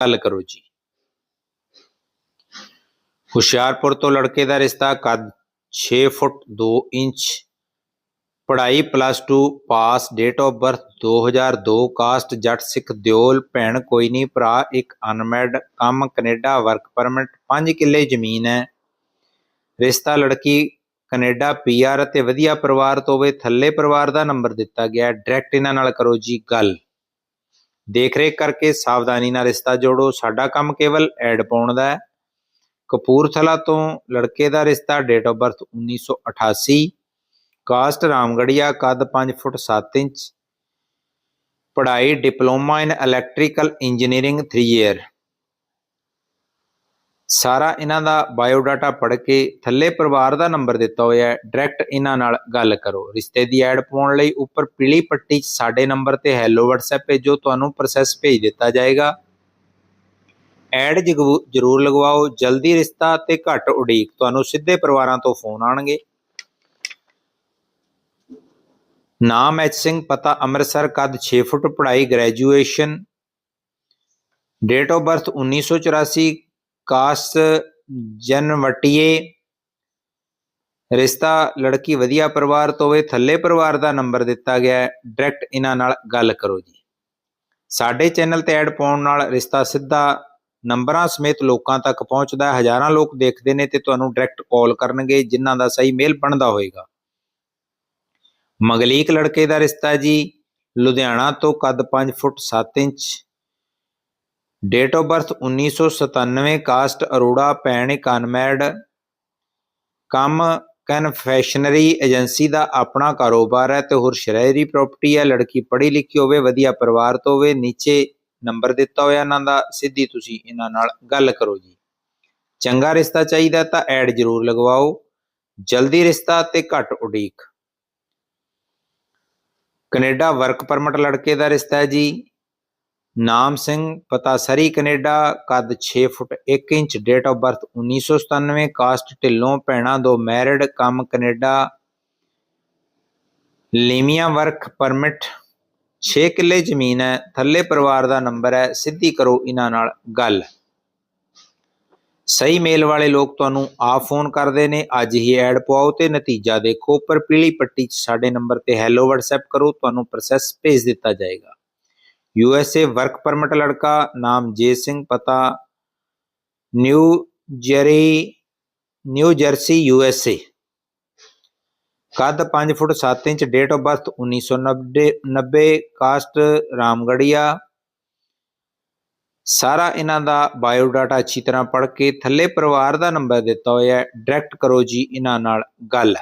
ਗੱਲ ਕਰੋ ਜੀ। ਹੁਸ਼ਿਆਰਪੁਰ ਤੋਂ ਲੜਕੇ ਦਾ ਰਿਸ਼ਤਾ ਕੱਦ 6 ਫੁੱਟ 2 ਇੰਚ, ਪੜ੍ਹਾਈ plus 2 pass date of birth 2002 caste Jatt, Sikh, Deol, ਭੈਣ, ਕੋਈ ਨਹੀਂ, ਭਰਾ, ਇੱਕ ਅਨਮੈਡ ਕੰਮ, ਕੈਨੇਡਾ ਵਰਕ ਪਰਮਿਟ 5 ਕਿੱਲੇ ਜ਼ਮੀਨ ਹੈ। ਰਿਸ਼ਤਾ ਲੜਕੀ ਕੈਨੇਡਾ ਪੀਆਰ ਅਤੇ ਵਧੀਆ ਪਰਿਵਾਰ ਤੋਂ ਹੋਵੇ, ਥੱਲੇ ਪਰਿਵਾਰ ਦਾ ਨੰਬਰ ਦਿੱਤਾ ਗਿਆ ਡਾਇਰੈਕਟ ਇਹਨਾਂ ਨਾਲ ਕਰੋ ਜੀ ਗੱਲ। ਦੇਖ ਰੇਖ ਕਰਕੇ ਸਾਵਧਾਨੀ ਨਾਲ ਰਿਸ਼ਤਾ ਜੋੜੋ। ਸਾਡਾ ਕੰਮ ਕੇਵਲ ਐਡ ਪਾਉਣ ਦਾ ਹੈ। ਕਪੂਰਥਲਾ ਤੋਂ ਲੜਕੇ ਦਾ ਰਿਸ਼ਤਾ date of birth 1988 caste Ramgarhia, ਕੱਦ 5 ਫੁੱਟ 7 ਇੰਚ। ਪੜ੍ਹਾਈ, diploma in electrical engineering 3 year ਸਾਰਾ ਇਹਨਾਂ ਦਾ ਬਾਇਓਡਾਟਾ ਪੜ੍ਹ ਕੇ ਥੱਲੇ ਪਰਿਵਾਰ ਦਾ ਨੰਬਰ ਦਿੱਤਾ ਹੋਇਆ ਹੈ। ਡਾਇਰੈਕਟ ਇਹਨਾਂ ਨਾਲ ਗੱਲ ਕਰੋ। ਰਿਸ਼ਤੇ ਦੀ ਐਡ ਪਾਉਣ ਲਈ ਉੱਪਰ ਪੀਲੀ ਪੱਟੀ 'ਚ ਸਾਡੇ ਨੰਬਰ ਤੇ ਹੈਲੋ WhatsApp ਭੇਜੋ, ਤੁਹਾਨੂੰ ਪ੍ਰੋਸੈਸ ਭੇਜ ਦਿੱਤਾ ਜਾਏਗਾ। ਐਡ ਜਗਵੂ- ਜ਼ਰੂਰ ਲਗਵਾਓ। ਜਲਦੀ ਰਿਸ਼ਤਾ ਤੇ ਘੱਟ ਉਡੀਕ। ਤੁਹਾਨੂੰ ਸਿੱਧੇ ਪਰਿਵਾਰਾਂ ਤੋਂ ਫੋਨ ਆਣਗੇ ਨਾਮ ਐਚ ਸਿੰਘ, ਪਤਾ ਅੰਮ੍ਰਿਤਸਰ, ਕੱਦ 6 ਫੁੱਟ, ਪੜ੍ਹਾਈ ਗ੍ਰੈਜੂਏਸ਼ਨ ਡੇਟ ਆਫ ਬਰਥ 1984 ਕਾਸ ਜਨਵਟੀਏ ਰਿਸ਼ਤਾ ਲੜਕੀ ਵਧੀਆ ਪਰਿਵਾਰ ਤੋਂ ਹੋਵੇ, ਥੱਲੇ ਪਰਿਵਾਰ ਦਾ ਨੰਬਰ ਦਿੱਤਾ ਗਿਆ ਹੈ। ਡਾਇਰੈਕਟ ਇਹਨਾਂ ਨਾਲ ਗੱਲ ਕਰੋ ਜੀ। ਸਾਡੇ ਚੈਨਲ ਤੇ ਐਡ ਪਾਉਣ ਨਾਲ ਰਿਸ਼ਤਾ ਸਿੱਧਾ ਨੰਬਰਾਂ ਸਮੇਤ ਲੋਕਾਂ ਤੱਕ ਪਹੁੰਚਦਾ ਹੈ। ਹਜ਼ਾਰਾਂ ਲੋਕ ਦੇਖਦੇ ਨੇ ਤੇ ਤੁਹਾਨੂੰ ਡਾਇਰੈਕਟ ਕਾਲ ਕਰਨਗੇ, ਜਿਨ੍ਹਾਂ ਦਾ ਸਹੀ ਮੇਲ ਬਣਦਾ ਹੋਏਗਾ ਮਗਲੀਕ ਲੜਕੇ ਦਾ ਰਿਸ਼ਤਾ ਜੀ। ਲੁਧਿਆਣਾ ਤੋਂ ਕੱਦ 5 foot 7 inch. Date of birth 1997 caste Arora, ਭੈਣ ਕਨਮੈਡ, ਕੰਮ ਕਨਫੈਸ਼ਨਰੀ ਏਜੰਸੀ ਦਾ ਆਪਣਾ ਕਾਰੋਬਾਰ ਹੈ ਤੇ ਹੋਰ ਸ਼ਹਿਰੀ ਪ੍ਰਾਪਰਟੀ ਹੈ, ਲੜਕੀ ਪੜ੍ਹੀ ਲਿਖੀ ਹੋਵੇ, ਵਧੀਆ ਪਰਿਵਾਰ ਤੋਂ ਹੋਵੇ, ਨੀਚੇ ਨੰਬਰ ਦਿੱਤਾ ਹੋਇਆ ਇਹਨਾਂ ਦਾ, ਸਿੱਧੀ ਤੁਸੀਂ ਇਹਨਾਂ ਨਾਲ ਗੱਲ ਕਰੋ ਜੀ। ਚੰਗਾ ਰਿਸ਼ਤਾ ਚਾਹੀਦਾ ਤਾਂ ਐਡ ਜ਼ਰੂਰ ਲਗਵਾਓ, ਜਲਦੀ ਰਿਸ਼ਤਾ ਤੇ ਘੱਟ ਉਡੀਕ। ਕੈਨੇਡਾ ਵਰਕ ਪਰਮਿਟ ਲੜਕੇ ਦਾ ਰਿਸ਼ਤਾ ਹੈ ਜੀ ਨਾਮ ਸਿੰਘ, ਪਤਾ ਸਰੀ, ਕੈਨੇਡਾ, ਕੱਦ 6 foot 1 inch date of birth 1997 caste Dhillon, ਭੈਣਾਂ ਦੋ ਮੈਰਿਡ ਕੰਮ ਕੈਨੇਡਾ, ਲੀਮੀਆ ਵਰਕ ਪਰਮਿਟ 6 ਕਿੱਲੇ ਜ਼ਮੀਨ ਹੈ, ਥੱਲੇ ਪਰਿਵਾਰ ਦਾ ਨੰਬਰ ਹੈ, ਸਿੱਧੀ ਕਰੋ ਇਹਨਾਂ ਨਾਲ ਗੱਲ। ਸਹੀ ਮੇਲ ਵਾਲੇ ਲੋਕ ਤੁਹਾਨੂੰ ਆਪ ਫੋਨ ਕਰਦੇ ਨੇ, ਅੱਜ ਹੀ ਐਡ ਪਾਓ ਤੇ ਨਤੀਜਾ ਦੇਖੋ ਉੱਪਰ ਪੀਲੀ ਪੱਟੀ 'ਚ ਸਾਡੇ ਨੰਬਰ ਤੇ ਹੈਲੋ WhatsApp ਕਰੋ, ਤੁਹਾਨੂੰ ਪ੍ਰੋਸੈਸ ਭੇਜ ਦਿੱਤਾ ਜਾਏਗਾ। U S A work permit ਲੜਕਾ ਨਾਮ ਜੇ ਸਿੰਘ, ਪਤਾ New zari, New Jersey, U S A. ਕੱਦ 5 foot 7 inch, date of birth 1990 90 caste Ramgarhia ਸਾਰਾ ਇਹਨਾਂ ਦਾ ਬਾਇਓਡਾਟਾ ਅੱਛੀ ਤਰ੍ਹਾਂ ਪੜ੍ਹ ਕੇ ਥੱਲੇ ਪਰਿਵਾਰ ਦਾ ਨੰਬਰ ਦਿੱਤਾ ਹੋਇਆ ਹੈ। ਡਾਇਰੈਕਟ ਕਰੋ ਜੀ ਇਹਨਾਂ ਨਾਲ ਗੱਲ।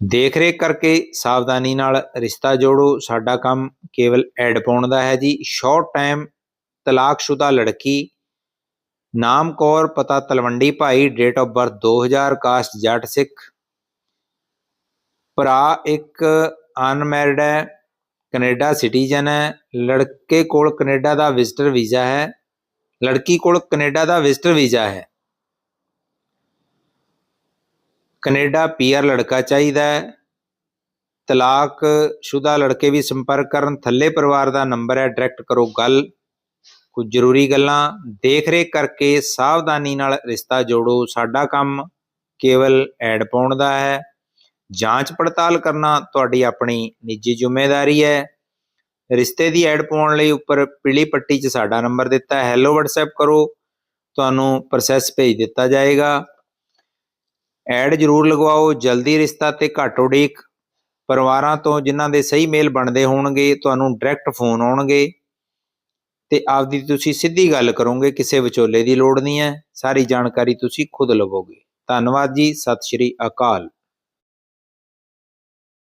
ਦੇਖ ਰੇਖ ਕਰਕੇ ਸਾਵਧਾਨੀ ਨਾਲ ਰਿਸ਼ਤਾ ਜੋੜੋ। ਸਾਡਾ ਕੰਮ ਕੇਵਲ ਐਡ ਪਾਉਣ ਦਾ ਹੈ ਜੀ। ਸ਼ਾਰਟ ਟਾਈਮ ਤਲਾਕਸ਼ੁਦਾ ਲੜਕੀ, ਨਾਮ ਕੌਰ, ਪਤਾ ਤਲਵੰਡੀ ਭਾਈ date of birth 2000 caste Jatt ਸਿੱਖ। ਭਰਾ ਇੱਕ ਅਨਮੈਰਿਡ ਹੈ, ਕੈਨੇਡਾ ਸਿਟੀਜ਼ਨ ਹੈ। ਲੜਕੇ ਕੋਲ ਕੈਨੇਡਾ ਦਾ ਵਿਜ਼ਟਰ ਵੀਜ਼ਾ ਹੈ। ਲੜਕੀ ਕੋਲ ਕੈਨੇਡਾ ਦਾ ਵਿਜ਼ਟਰ ਵੀਜ਼ਾ ਹੈ। ਕੈਨੇਡਾ ਪੀਆਰ ਲੜਕਾ ਚਾਹੀਦਾ ਹੈ। ਤਲਾਕ ਸ਼ੁਦਾ ਲੜਕੇ ਵੀ ਸੰਪਰਕ ਕਰਨ, ਥੱਲੇ ਪਰਿਵਾਰ ਦਾ ਨੰਬਰ ਹੈ, ਡਾਇਰੈਕਟ ਕਰੋ ਗੱਲ। ਕੁਝ ਜ਼ਰੂਰੀ ਗੱਲਾਂ ਦੇਖ ਰੇਖ ਕਰਕੇ ਸਾਵਧਾਨੀ ਨਾਲ ਰਿਸ਼ਤਾ ਜੋੜੋ। ਸਾਡਾ ਕੰਮ ਕੇਵਲ ਐਡ ਪਾਉਣ ਦਾ ਹੈ। ਜਾਂਚ ਪੜਤਾਲ ਕਰਨਾ ਤੁਹਾਡੀ ਆਪਣੀ ਨਿੱਜੀ ਜ਼ਿੰਮੇਵਾਰੀ ਹੈ। ਰਿਸ਼ਤੇ ਦੀ ਐਡ ਪਾਉਣ ਲਈ ਉੱਪਰ ਪੀਲੀ ਪੱਟੀ 'ਚ ਸਾਡਾ ਨੰਬਰ ਦਿੱਤਾ ਹੈ। ਹੈਲੋ, WhatsApp ਕਰੋ। ਤੁਹਾਨੂੰ ਪ੍ਰੋਸੈਸ ਭੇਜ ਦਿੱਤਾ ਜਾਏਗਾ। ਐਡ ਜ਼ਰੂਰ ਲਗਵਾਓ, ਜਲਦੀ ਰਿਸ਼ਤਾ ਤੇ ਘੱਟ ਉਡੀਕ। ਪਰਿਵਾਰਾਂ ਤੋਂ ਜਿਨ੍ਹਾਂ ਦੇ ਸਹੀ ਮੇਲ ਬਣਦੇ ਹੋਣਗੇ, ਤੁਹਾਨੂੰ ਡਾਇਰੈਕਟ ਫੋਨ ਆਉਣਗੇ। ਤੇ ਆਪਦੀ ਤੁਸੀਂ ਸਿੱਧੀ ਗੱਲ ਕਰੋਗੇ, ਕਿਸੇ ਵਿਚੋਲੇ ਦੀ ਲੋੜ ਨਹੀਂ ਹੈ। ਸਾਰੀ ਜਾਣਕਾਰੀ ਤੁਸੀਂ ਖੁਦ ਲਵੋਗੇ। ਧੰਨਵਾਦ ਜੀ, ਸਤਿ ਸ਼੍ਰੀ ਅਕਾਲ।